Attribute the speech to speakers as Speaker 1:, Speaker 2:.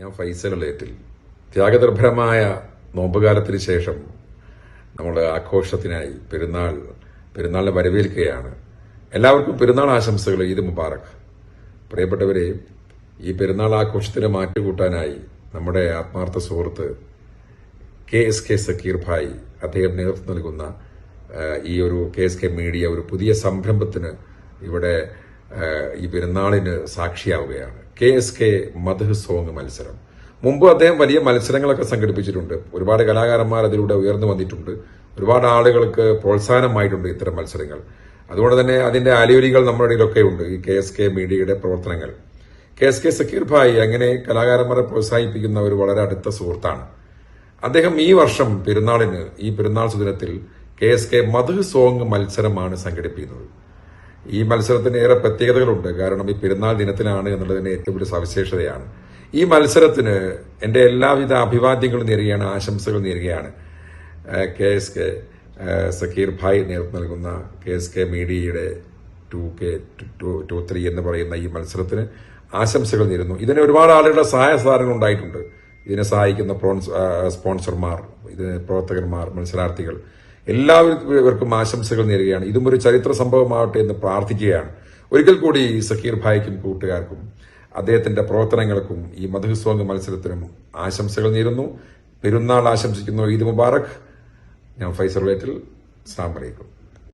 Speaker 1: ഞാൻ ഫൈസൽ ലേറ്റിൽ ത്യാഗനിർഭരമായ നോമ്പുകാലത്തിന് ശേഷം നമ്മൾ ആഘോഷത്തിനായി പെരുന്നാൾ പെരുന്നാളിനെ വരവേൽക്കുകയാണ്. എല്ലാവർക്കും പെരുന്നാൾ ആശംസകൾ ഈദ് മുബാറക്. പ്രിയപ്പെട്ടവരെ ഈ പെരുന്നാൾ ആഘോഷത്തിന് മാറ്റുകൂട്ടാനായി നമ്മുടെ ആത്മാർത്ഥ സുഹൃത്ത് K S K Zakir bhai അദ്ദേഹം നേതൃത്വം നൽകുന്ന ഈ ഒരു കെ എസ് കെ മീഡിയ ഒരു പുതിയ സംരംഭത്തിന് ഇവിടെ ഈ പെരുന്നാളിന് സാക്ഷിയാവുകയാണ്. K S K Madhu song മത്സരം. മുമ്പ് അദ്ദേഹം വലിയ മത്സരങ്ങളൊക്കെ സംഘടിപ്പിച്ചിട്ടുണ്ട്. ഒരുപാട് കലാകാരന്മാർ അതിലൂടെ ഉയർന്നു വന്നിട്ടുണ്ട്. ഒരുപാട് ആളുകൾക്ക് പ്രോത്സാഹനമായിട്ടുണ്ട് ഇത്തരം മത്സരങ്ങൾ. അതുകൊണ്ട് തന്നെ അതിന്റെ അലയൊലികൾ നമ്മുടെ ഇടയിലൊക്കെ ഉണ്ട്. ഈ കെ എസ് കെ മീഡിയയുടെ പ്രവർത്തനങ്ങൾ. K S K Zakir bhai അങ്ങനെ കലാകാരന്മാരെ പ്രോത്സാഹിപ്പിക്കുന്ന ഒരു വളരെ അടുത്ത സുഹൃത്താണ്. അദ്ദേഹം ഈ വർഷം പെരുന്നാളിന് ഈ പെരുന്നാൾ സുദിനത്തിൽ K S K Madhu song മത്സരമാണ് സംഘടിപ്പിക്കുന്നത്. ഈ മത്സരത്തിന് ഏറെ പ്രത്യേകതകളുണ്ട്. കാരണം ഈ പെരുന്നാൾ ദിനത്തിലാണ് എന്നുള്ളതിന് ഏറ്റവും വലിയ സവിശേഷതയാണ്. ഈ മത്സരത്തിന് എന്റെ എല്ലാവിധ അഭിവാദ്യങ്ങളും നേരുകയാണ് ആശംസകൾ നേരുകയാണ്. K S K Zakir bhai നേതൃത്വം നൽകുന്ന കെ എസ് കെ മീഡിയയുടെ ടു കെ ടു ത്രീ എന്ന് പറയുന്ന ഈ മത്സരത്തിന് ആശംസകൾ നേരുന്നു. ഇതിന് ഒരുപാട് ആളുകളുടെ സഹായ സഹകരണങ്ങൾ ഉണ്ടായിട്ടുണ്ട്. ഇതിനെ സഹായിക്കുന്ന സ്പോൺസർമാർ ഇതിന് പ്രവർത്തകന്മാർ മത്സരാർത്ഥികൾ. എല്ലാവർക്കും ആശംസകൾ നേരുകയാണ്. ഇതും ഒരു ചരിത്ര സംഭവമാവട്ടെ എന്ന് പ്രാർത്ഥിക്കുകയാണ്. ഒരിക്കൽ കൂടി സക്കീർ ഭായിക്കും കൂട്ടുകാർക്കും അദ്ദേഹത്തിന്റെ പ്രവർത്തനങ്ങൾക്കും ഈ മധുസ്വാങ് മത്സരത്തിനും ആശംസകൾ നേരുന്നു. പെരുന്നാൾ ആശംസിക്കുന്നു. ഈദ് മുബാറക്. ഞാൻ ഫൈസർ വേറ്റിൽ അസ്സാം വലൈക്കും